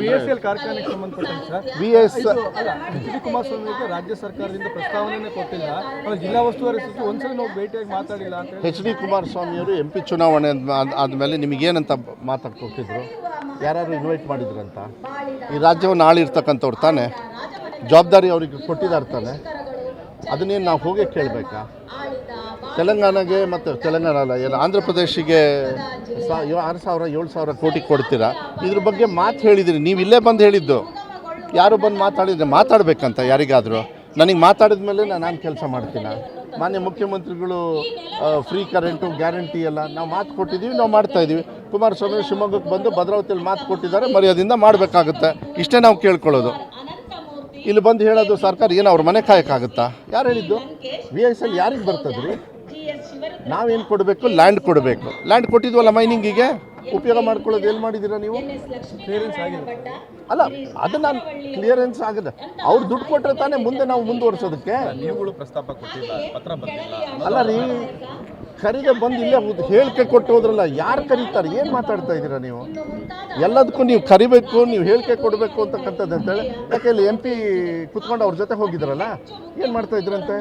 B S L ಕಾರ್ಖಾನೆಗೆ ಸಂಬಂಧಪಟ್ಟಂತೆ sir. B S ಅಲ್ಲ ಎಚ್ ಡಿ ಕುಮಾರಸ್ವಾಮಿಗೆ ರಾಜ್ಯ ಸರ್ಕಾರದಿಂದ ಪ್ರಸ್ತಾವನೆ ಕೊಟ್ಟಿಲ್ಲ. ಜಿಲ್ಲಾ ಉಸ್ತುವಾರಿ ಸಚಿವ ಒಂದ್ಸಲ ನಾವು ಭೇಟಿಯಾಗಿ ಮಾತಾಡಿಲ್ಲ ಅಂತ ಹೇಳಿ. ಎಚ್ ಡಿ ಕುಮಾರಸ್ವಾಮಿಯವರು ಎಂ ಪಿ ಚುನಾವಣೆ ಆದ್ಮೇಲೆ ಆದಮೇಲೆ ನಿಮಗೇನಂತ ಮಾತಾಡ್ಕೊಟ್ಟಿದ್ರು ಯಾರು ಇನ್ವೈಟ್ ಮಾಡಿದ್ರಂತ? ಈ ರಾಜ್ಯವನ್ನು ಆಳಿರ್ತಕ್ಕಂಥವ್ರು ತಾನೆ? ಜವಾಬ್ದಾರಿ ಅವರಿಗೆ ಕೊಟ್ಟಿದ್ದಾರೆ ತಾನೆ? ಅದನ್ನೇನು ನಾವು ಹೋಗಿ ಕೇಳಬೇಕಾ? ತೆಲಂಗಾಣಗೆ ಮತ್ತು ತೆಲಂಗಾಣ ಅಲ್ಲ ಎಲ್ಲ ಆಂಧ್ರ ಪ್ರದೇಶಿಗೆ ಆರು ಸಾವಿರ, ಏಳು ಸಾವಿರ ಕೋಟಿ ಕೊಡ್ತೀರಾ? ಇದ್ರ ಬಗ್ಗೆ ಮಾತು ಹೇಳಿದಿರಿ, ನೀವು ಇಲ್ಲೇ ಬಂದು ಹೇಳಿದ್ದು. ಯಾರು ಬಂದು ಮಾತಾಡಿದ್ರೆ ಮಾತಾಡಬೇಕಂತ ಯಾರಿಗಾದರೂ? ನನಗೆ ಮಾತಾಡಿದ ಮೇಲೆ ನಾನು ಕೆಲಸ ಮಾಡ್ತೀನಿ. ಮಾನ್ಯ ಮುಖ್ಯಮಂತ್ರಿಗಳು ಫ್ರೀ ಕರೆಂಟು ಗ್ಯಾರಂಟಿ ಎಲ್ಲ ನಾವು ಮಾತು ಕೊಟ್ಟಿದ್ದೀವಿ ನಾವು ಮಾಡ್ತಾ ಇದ್ದೀವಿ ಕುಮಾರಸ್ವಾಮಿ ಶಿವಮೊಗ್ಗಕ್ಕೆ ಬಂದು ಭದ್ರಾವತಿಯಲ್ಲಿ ಮಾತು ಕೊಟ್ಟಿದ್ದಾರೆ, ಮರ್ಯಾದಿಂದ ಮಾಡಬೇಕಾಗುತ್ತೆ. ಇಷ್ಟೇ ನಾವು ಕೇಳ್ಕೊಳ್ಳೋದು. ಇಲ್ಲಿ ಬಂದು ಹೇಳೋದು ಸರ್ಕಾರ, ಏನು ಅವ್ರ ಮನೆ ಕಾಯಕ್ಕಾಗುತ್ತಾ? ಯಾರು ಹೇಳಿದ್ದು? ವಿ ಎಸ್ ಎಲ್ ಯಾರಿಗೆ ಬರ್ತದ್ರಿ? ನಾವೇನು ಕೊಡಬೇಕು? ಲ್ಯಾಂಡ್ ಕೊಡಬೇಕು. ಲ್ಯಾಂಡ್ ಕೊಟ್ಟಿದ್ವಲ್ಲ ಮೈನಿಂಗಿಗೆ ಉಪಯೋಗ ಮಾಡ್ಕೊಳ್ಳೋದು ಏನು ಮಾಡಿದ್ದೀರಾ ನೀವು? ಕ್ಲಿಯರೆನ್ಸ್ ಆಗಿದೆ. ಅಲ್ಲ ಅದನ್ನ ಕ್ಲಿಯರೆನ್ಸ್ ಆಗಿದೆ. ಅವ್ರು ದುಡ್ಡು ಕೊಟ್ಟರೆ ತಾನೇ ಮುಂದೆ ನಾವು ಮುಂದುವರ್ಸೋದಕ್ಕೆ? ನೀವುಗಳು ಪ್ರಸ್ತಾಪ ಕೊಟ್ಟಿಲ್ಲ ಪತ್ರ ಬಂದಿಲ್ಲ. ಅಲ್ಲ ರೀ ಕರೀದೆ ಬಂದು ಇಲ್ಲೇ ಹೇಳಿಕೆ ಕೊಟ್ಟು ಹೋದ್ರಲ್ಲ ಯಾರು ಕರೀತಾರೆ? ಏನು ಮಾತಾಡ್ತಾ ಇದ್ದೀರಾ ನೀವು? ಎಲ್ಲದಕ್ಕೂ ನೀವು ಕರಿಬೇಕು ನೀವು ಹೇಳಿಕೆ ಕೊಡಬೇಕು ಅಂತಕ್ಕಂಥದ್ದು ಅಂತೇಳಿ ಯಾಕೆ ಇಲ್ಲಿ ಎಂ ಪಿ ಕುತ್ಕೊಂಡು ಅವ್ರ ಜೊತೆ ಹೋಗಿದ್ರಲ್ಲ? ಏನು ಮಾಡ್ತಾ ಇದ್ರಂತೆ?